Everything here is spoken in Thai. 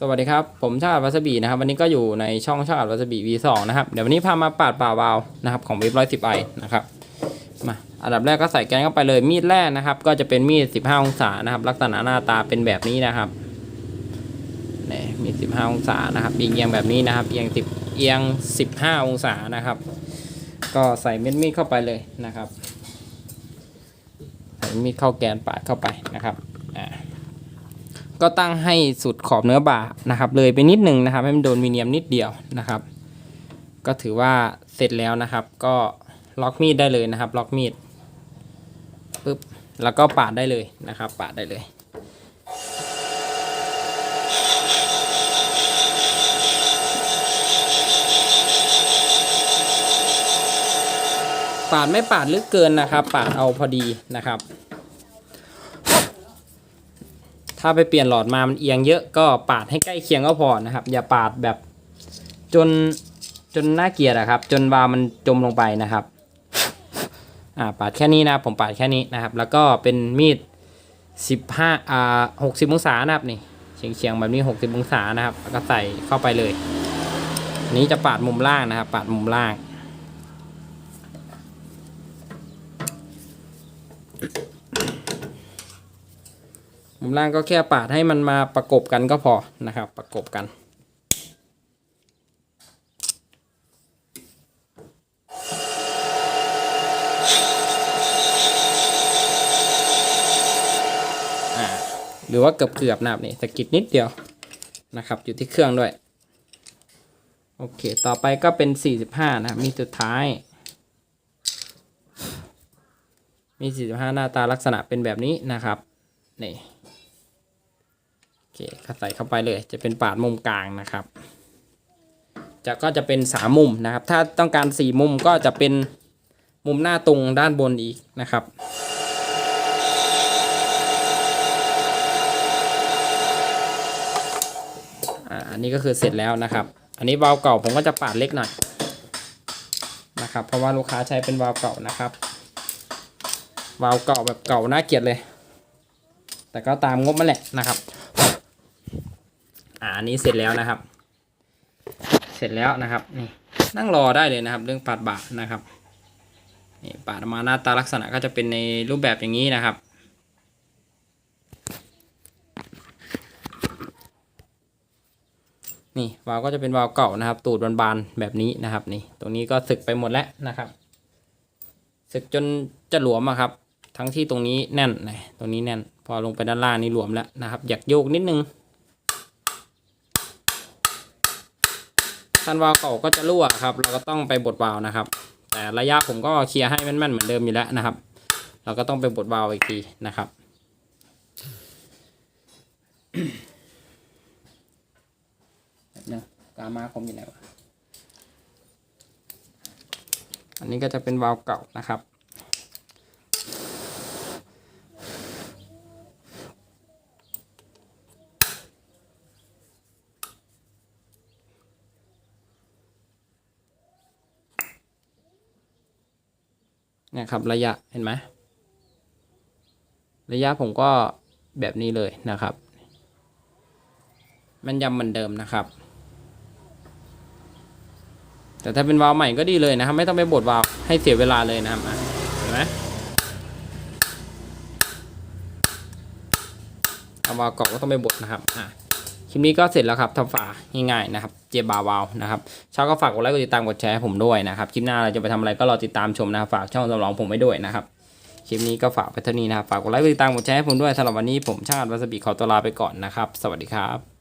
สวัสดีครับ ผมชาติวัสบีนะครับ วันนี้ก็อยู่ในช่องชาติวัสบี V2 นะครับ เดี๋ยววันนี้พามาปาดป่าวาวนะครับของเว็บร้อยสิบไอนะครับ มา อันดับแรกก็ใส่แกนเข้าไปเลย มีดแรกนะครับ ก็จะเป็นมีด 15 องศานะครับ ลักษณะหน้าตาเป็นแบบนี้นะครับนี่มีด 15 องศานะครับ เอียงแบบนี้นะครับ เอียง 10 เอียง 15 องศานะครับ ก็ใส่เม็ดมีดเข้าไปเลยนะครับ ใส่มีดเข้าแกนปาดเข้าไปนะครับ ก็ตั้งให้สุดขอบเนื้อบ่านะครับ เลยไปนิดหนึ่งนะครับ ให้มันโดนมีเนียมนิดเดียวนะครับ ก็ถือว่าเสร็จแล้วนะครับ ก็ล็อกมีดได้เลยนะครับ ล็อกมีดปึ๊บแล้วก็ปาดได้เลยนะครับ ปาดได้เลยปาดไม่ปาดลึกเกินนะครับ ปาดเอาพอดีนะครับ ถ้าไปเปลี่ยนหลอดมามันเอียงเยอะก็ปาดให้ใกล้เคียงก็พอนะครับ อย่าปาดแบบจนจนน่าเกลียดอะครับ จนวาล์วมันจมลงไปนะครับอ่าปาดแค่นี้นะผมปาดแค่นี้นะครับ แล้วก็เป็นมีด 15อ่า60องศานะครับนี่เฉียงเฉียงๆแบบนี้ 60องศานะครับแล้วก็ใส่เข้าไปเลยอันนี้จะปาดมุมล่างนะครับ ปาดมุมล่าง มุมล่างก็แค่ปาดให้มันมาประกบกันก็พอนะครับ ประกบกัน หรือว่าเกือบเกือบนะครับนี่สกิดนิดเดียวนะครับ อยู่ที่เครื่องด้วย โอเค ต่อไปก็เป็น 45 นะครับมีสุดท้าย มี 45 หน้าตาลักษณะเป็นแบบนี้นะครับนี่ เคก็ใส่เข้าไปเลยจะเป็นปาดมุมกลางนะครับ จะก็จะเป็นสามมุมนะครับ ถ้าต้องการสี่มุมก็จะเป็นมุมหน้าตรงด้านบนอีกนะครับอันนี้ก็คือเสร็จแล้วนะครับ อันนี้วาล์วเก่าผมก็จะปาดเล็กหน่อยนะครับ เพราะว่าลูกค้าใช้เป็นวาล์วเก่านะครับ วาล์วเก่าแบบเก่าน่าเกลียดเลย แต่ก็ตามงบมาแหละนะครับ อ่าอันนี้เสร็จแล้วนะครับ เสร็จแล้วนะครับนี่นั่งรอได้เลยนะครับ เรื่องปาดบานะครับนี่ปาดมาหน้าตาลักษณะก็จะเป็นในรูปแบบอย่างนี้นะครับนี่วาล์วก็จะเป็นวาล์วเก่านะครับ ตูดบานๆแบบนี้นะครับ นี่ ตรงนี้ก็สึกไปหมดแล้วนะครับสึกจนจะหลวมอะครับ ทั้งที่ตรงนี้แน่นนะตรงนี้แน่น พอลงไปด้านล่างนี่หลวมแล้วนะครับ อยากโยกนิดนึง คันวาล์วเก่าก็จะรั่วครับ เราก็ต้องไปบดวาล์วนะครับ แต่ระยะผมก็เคลียร์ให้แม่นๆเหมือนเดิมอยู่แล้วนะครับ เราก็ต้องไปบดวาล์วอีกทีนะครับเนี่ยกามาผมอยู่ไหนวะอันนี้ก็จะเป็นวาล์วเก่านะครับ เนี่ยครับระยะเห็นไหมระยะผมก็แบบนี้เลยนะครับ มันยำเหมือนเดิมนะครับ แต่ถ้าเป็นวาล์วใหม่ก็ดีเลยนะครับ ไม่ต้องไปบดวาล์วให้เสียเวลาเลยนะครับอะเห็นไหมเอาวาล์วเกาะก็ต้องไปบดนะครับอะ ลิปนี้ก็เสร็จแล้วครับทำฝาง่ายๆนะครับ เจบาวาวนะครับชาวก็ฝากกดไลค์กดติดตามกดแชร์ให้ผมด้วยนะครับคลิปหน้าเราจะไปทำอะไรก็รอติดตามชมนะครับฝากช่องสำรองผมไว้ด้วยนะครับคลิปนี้ก็ฝากไปเท่านี้นะครับฝากกดไลค์กดติดตามกดแชร์ให้ผมด้วยสำหรับวันนี้ผมชาติวัสบีขอตัวลาไปก่อนนะครับ สวัสดีครับ